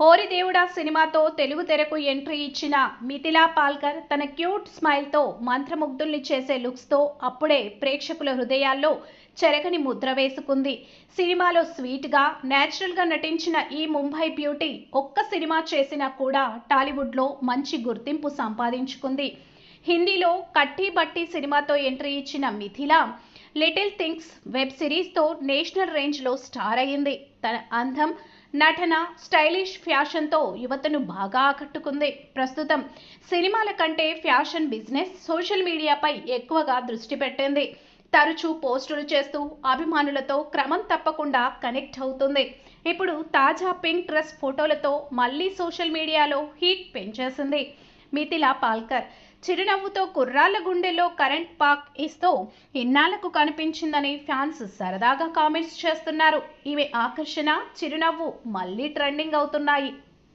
హోరిదేవుడా సినిమాతో తెలుగు తెరకు ఎంట్రీ ఇచ్చిన మిథిలా పాల్కర్ తన క్యూట్ స్మైల్తో మంత్రముగ్ధుల్ని చేసే లుక్స్తో అప్పుడే ప్రేక్షకుల హృదయాల్లో చెరగని ముద్ర వేసుకుంది. సినిమాలో స్వీట్గా న్యాచురల్గా నటించిన ఈ ముంబై బ్యూటీ ఒక్క సినిమా చేసినా కూడా టాలీవుడ్లో మంచి గుర్తింపు సంపాదించుకుంది. హిందీలో కట్టి బట్టి సినిమాతో ఎంట్రీ ఇచ్చిన మిథిలా లిటిల్ థింగ్స్ వెబ్ సిరీస్తో నేషనల్ రేంజ్లో స్టార్ అయింది. తన అందం నటన స్టైలిష్ ఫ్యాషన్తో యువతను బాగా ఆకట్టుకుంది. ప్రస్తుతం సినిమాల కంటే ఫ్యాషన్ బిజినెస్ సోషల్ మీడియాపై ఎక్కువగా దృష్టి పెట్టింది. తరచూ పోస్టులు చేస్తూ అభిమానులతో క్రమం తప్పకుండా కనెక్ట్ అవుతుంది. ఇప్పుడు తాజా పింక్ డ్రెస్ ఫోటోలతో మళ్ళీ సోషల్ మీడియాలో హీట్ పెంచేసింది. మిథిలా పాల్కర్. చిరునవ్వుతో కుర్రాళ్ళ గుండెలో కరెంట్ పాక్ ఇస్తూ ఇన్నాళ్ళకు కనిపించిందని ఫ్యాన్స్ సరదాగా కామెంట్స్ చేస్తున్నారు. ఈమె ఆకర్షణ చిరునవ్వు మళ్ళీ ట్రెండింగ్ అవుతున్నాయి.